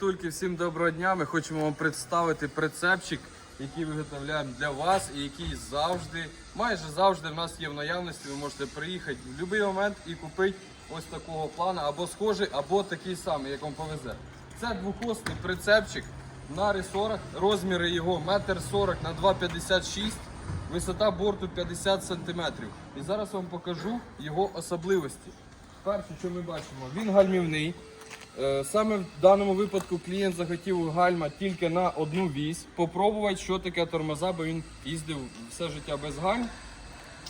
Тільки всім доброго дня. Ми хочемо вам представити прицепчик, який виготовляємо для вас і який завжди, майже завжди в нас є в наявності. Ви можете приїхати в будь-який момент і купити ось такого плана, або схожий, або такий самий, як вам повезе. Це двохосний прицепчик на ресорах. Розміри його 1,40 на 2,56 Висота борту 50 см. І зараз вам покажу його особливості. Перше, що ми бачимо, він гальмівний. Е, Саме в даному випадку клієнт захотів гальма тільки на одну вісь. Попробувати, що таке тормоза, бо він їздив все життя без гальм.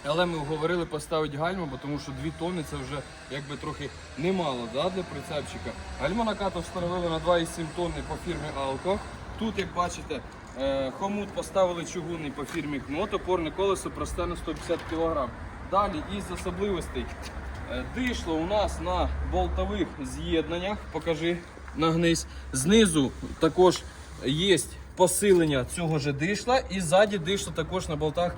Але ми говорили поставити гальму, бо тому що 2 тонни це вже якби трохи немало да, для прицепчика. Гальмонакату встановили на 2,7 тонни по фірмі Алко. Тут, як бачите, е, хомут поставили чугунний по фірмі Кнот, опорне колесо просте на 150 кг. Далі із особливостей дишло у нас на болтових з'єднаннях. Покажи, нагнись. Знизу також є посилення цього же дишла, і ззаді дишло також на болтах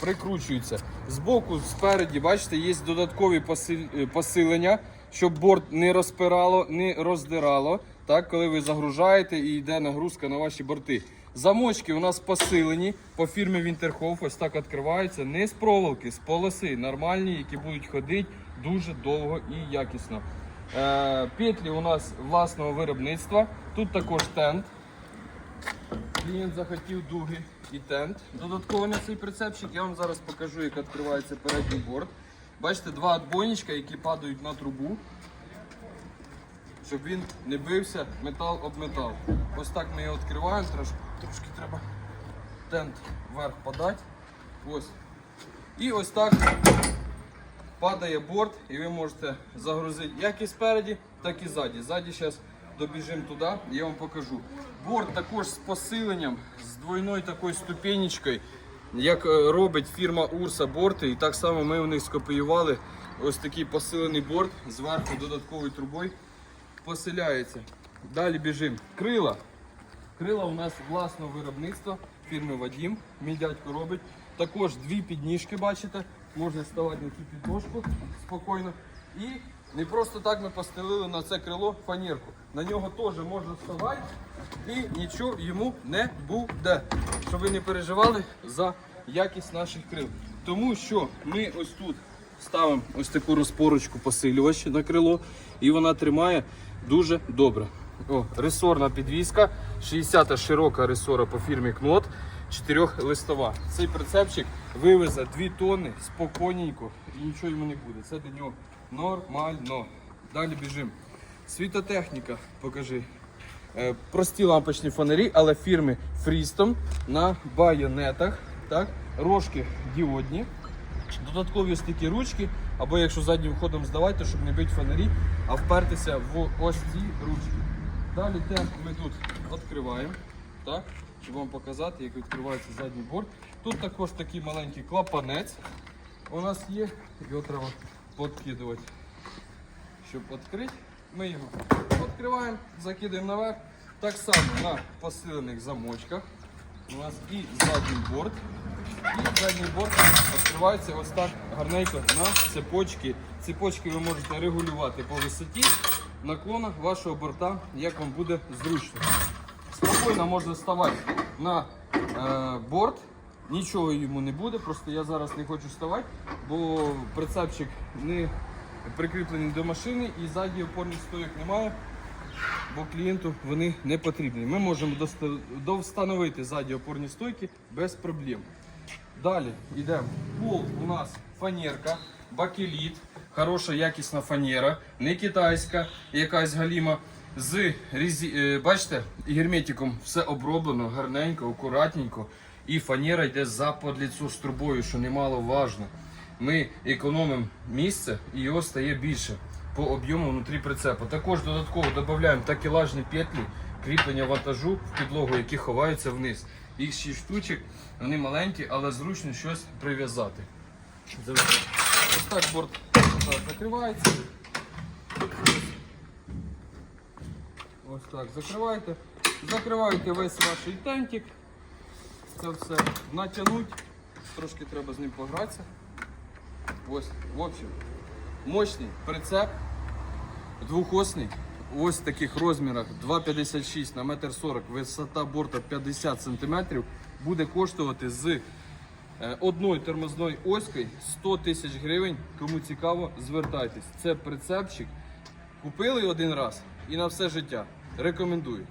прикручується. Збоку, спереді, бачите, є додаткові е, посилення, щоб борт не розпирало, не роздирало. Так, коли ви загружаєте і йде нагрузка на ваші борти. Замочки у нас посилені по фірмі Вінтерхоф. Ось так відкриваються. Не з проволоки, з полоси нормальні, які будуть ходити дуже довго і якісно. Е, петлі у нас власного виробництва. Тут також тент. Клієнт захотів дуги і тент. Додатково на цей прицепчик я вам зараз покажу, як відкривається передній борт. Бачите, два отбойничка, які падають на трубу, щоб він не бився метал об метал. Ось так ми його відкриваємо, трошки, трошки треба тент вверх подати. Ось. І ось так падає борт, і ви можете загрузити як і спереді, так і ззаді. Ззаді зараз добіжимо туди, я вам покажу. Борт також з посиленням, з двойною такою ступенечкою, як е, робить фірма Урса борти. І так само ми у них скопіювали ось такий посилений борт зверху додатковою трубою поселяється. Далі біжимо. Крила. Крила у нас власного виробництва фірми Вадім. Мій дядько робить. Також дві підніжки, бачите, можна ставати на цю підножку спокійно. І не просто так ми постелили на це крило фанерку. На нього теж можна вставати і нічого йому не буде. Щоб ви не переживали за якість наших крил. Тому що ми ось тут ставимо ось таку розпорочку посилювач на крило, і вона тримає дуже добре. О, ресорна підвіска, 60-та широка ресора по фірмі Кнот, 4-листова. Цей прицепчик вивезе 2 тонни спокійненько і нічого йому не буде. Це для нього нормально. Далі біжимо. Світотехніка, покажи. Е, Прості лампочні фонарі, але фірми Фрістом на байонетах. Так? Рожки діодні. Додаткові ось ручки, або якщо заднім ходом здавати, щоб не бити фонарі, а впертися в ось ці ручки. Далі темп ми тут відкриваємо, так, щоб вам показати, як відкривається задній борт. Тут також такий маленький клапанець у нас є, його треба підкидувати. Щоб відкрити, ми його відкриваємо, закидаємо наверх. Так само на посилених замочках. У нас і задній борт. І задній борт відкривається ось так гарненько на цепочки. Цепочки ви можете регулювати по висоті наклона вашого борта, як вам буде зручно. Спокійно можна ставати на е, борт, нічого йому не буде, просто я зараз не хочу ставати, бо прицепчик не прикріплений до машини і ззаді опорних стоїк немає бо клієнту вони не потрібні. Ми можемо довстановити ззаді опорні стойки без проблем. Далі йдемо. Пол у нас фанерка, бакеліт, хороша якісна фанера, не китайська, якась галіма. З резі... е, бачите, герметиком все оброблено гарненько, акуратненько. І фанера йде за подліцу з трубою, що немало важно. Ми економимо місце і його стає більше по об'єму внутрі прицепу. Також додатково додаємо такелажні петлі кріплення вантажу в підлогу, які ховаються вниз. Їх 6 штучок, вони маленькі, але зручно щось прив'язати. Ось так борт отак закривається. Ось так закриваєте. Закриваєте весь ваш тентик. Це все натягнуть. Трошки треба з ним погратися. Ось, в общем, мощний прицеп, двохосний. ось в таких розмірах 2,56 на 1,40 м, висота борта 50 см, буде коштувати з одною тормозною оською 100 тисяч гривень. Кому цікаво, звертайтесь. Це прицепчик. Купили один раз і на все життя. Рекомендую.